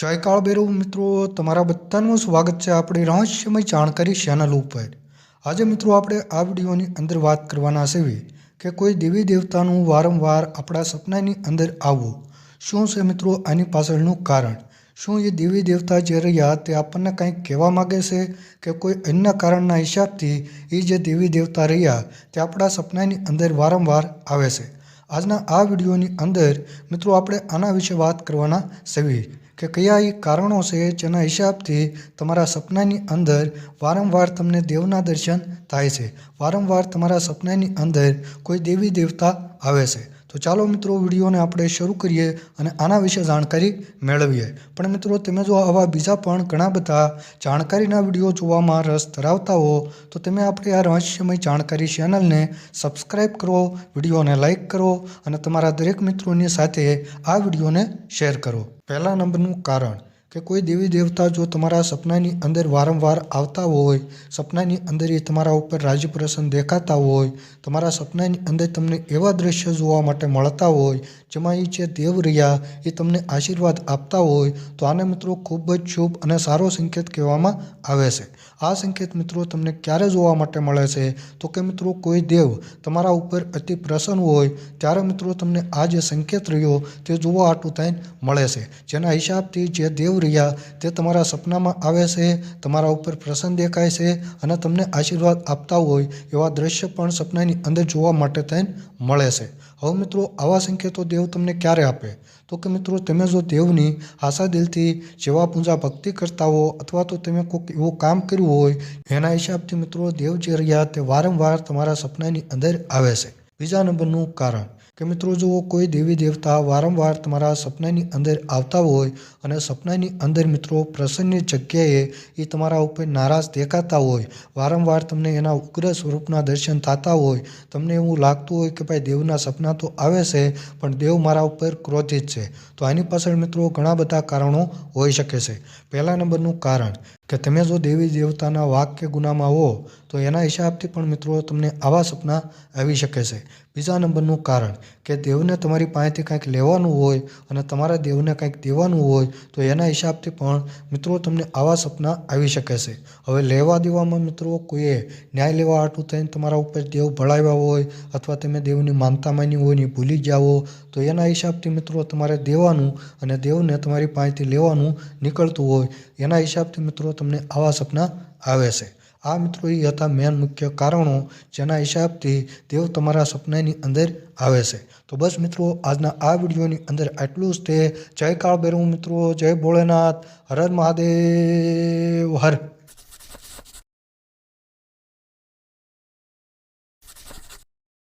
જય કાળ ભૈરવ મિત્રો, તમારા બધાનું સ્વાગત છે આપણી રહસ્યમય જાણકારી ચેનલ ઉપર. આજે મિત્રો આપણે આ વિડીયોની અંદર વાત કરવાના છે કે કોઈ દેવી દેવતાનું વારંવાર આપણા સપનાની અંદર આવવું. શું છે મિત્રો આની પાછળનું કારણ? શું એ દેવી દેવતા જે રહ્યા તે આપણને કંઈક કહેવા માગે છે કે કોઈ અન્ય કારણના હિસાબથી એ જે દેવી દેવતા રહ્યા તે આપણા સપનાની અંદર વારંવાર આવે છે. આજના આ વિડીયોની અંદર મિત્રો આપણે આના વિશે વાત કરવાના છે કે કયા એ કારણો છે જેના હિસાબથી તમારા સપનાની અંદર વારંવાર તમને દેવના દર્શન થાય છે. વારંવાર તમારા સપનાની અંદર કોઈ દેવી દેવતા આવે છે. તો ચાલો મિત્રો, વિડીયોને આપણે શરૂ કરીએ અને આના વિશે જાણકારી મેળવીએ. પણ મિત્રો, તમે જો આવા બીજા પણ ઘણા બધા જાણકારીના વીડિયો જોવામાં રસ ધરાવતા હો, તો તમે આપણે આ રહસ્યમય જાણકારી ચેનલને સબસ્ક્રાઈબ કરો, વિડીયોને લાઈક કરો અને તમારા દરેક મિત્રોની સાથે આ વિડીયોને શેર કરો. પહેલા નંબરનું કારણ. કે કોઈ દેવી દેવતા જો તમારા સપનાની અંદર વારંવાર આવતા હોય, સપનાની અંદર એ તમારા ઉપર રાજી પ્રસન્ન દેખાતા હોય, તમારા સપનાની અંદર તમને એવા દ્રશ્ય જોવા માટે મળતા હોય, જેમાં એ જે દેવ રહ્યા એ તમને આશીર્વાદ આપતા હોય, તો આને મિત્રો ખૂબ જ શુભ અને સારો સંકેત કહેવામાં આવે છે. આ સંકેત મિત્રો તમને ક્યારે જોવા માટે મળે છે? તો કે મિત્રો, કોઈ દેવ તમારા ઉપર અતિ પ્રસન્ન હોય, ત્યારે મિત્રો તમને આ જે સંકેત રહ્યો, તે જોવા આટું થઈને મળે છે. જેના હિસાબથી જે દેવ રહ્યા, તે તમારા સપનામાં આવે છે, તમારા ઉપર પ્રસન્ન દેખાય છે અને તમને આશીર્વાદ આપતા હોય, એવા દ્રશ્ય પણ સપનાની અંદર જોવા માટે થઈને મળે છે. હવે મિત્રો, આવા સંકેતો દેવ તમને ક્યારે આપે? તો કે મિત્રો, તમે જો દેવની આશા દિલથી જેવા પૂજા ભક્તિ કરતા હો, અથવા તો તમે કોઈક એવું કામ કર્યું હોય, એના હિસાબથી મિત્રો દેવ જે રહ્યા તે વારંવાર તમારા સપનાની અંદર આવે છે. બીજા નંબરનું કારણ કે મિત્રો જો કોઈ દેવી દેવતા વારંવાર તમારા સપનાની અંદર આવતા હોય અને સપનાની અંદર મિત્રો પ્રસન્નની જગ્યાએ એ તમારા ઉપર નારાજ દેખાતા હોય, વારંવાર તમને એના ઉગ્ર સ્વરૂપના દર્શન થતા હોય, તમને એવું લાગતું હોય કે ભાઈ દેવના સપના તો આવે છે, પણ દેવ મારા ઉપર ક્રોધિત છે. તો આની પાછળ મિત્રો ઘણા બધા કારણો હોઈ શકે છે. પહેલા નંબરનું કારણ કે તમે જો દેવી દેવતાના વાક કે ગુનામાં હો, તો એના હિસાબથી પણ મિત્રો તમને આવા સપના આવી શકે છે. બીજા નંબરનું કારણ કે દેવને તમારી પાસેથી કંઈક લેવાનું હોય અને તમારા દેવને કંઈક દેવાનું હોય, તો એના હિસાબથી પણ મિત્રો તમને આવા સપના આવી શકે છે. હવે લેવા દેવામાં મિત્રો કોઈએ ન્યાય લેવા આટું થઈને તમારા ઉપર દેવ ભળાવ્યા હોય અથવા તમે દેવની માનતા માની હોય ને ભૂલી જાઓ તો એના હિસાબથી મિત્રો તમારે દેવાનું અને દેવને તમારી પાસેથી લેવાનું નીકળતું હોય. એના હિસાબથી મિત્રો તમને આવા સપના આવે છે. આ મિત્રો એ હતા મેન મુખ્ય કારણો જેના હિસાબથી દેવ તમારા સપનાની અંદર આવે છે. તો બસ મિત્રો, આજના આ વિડીયોની અંદર આટલું જ તે. જય કાળ ભૈરવ મિત્રો, જય ભોળેનાથ હર મહાદેવ, હર.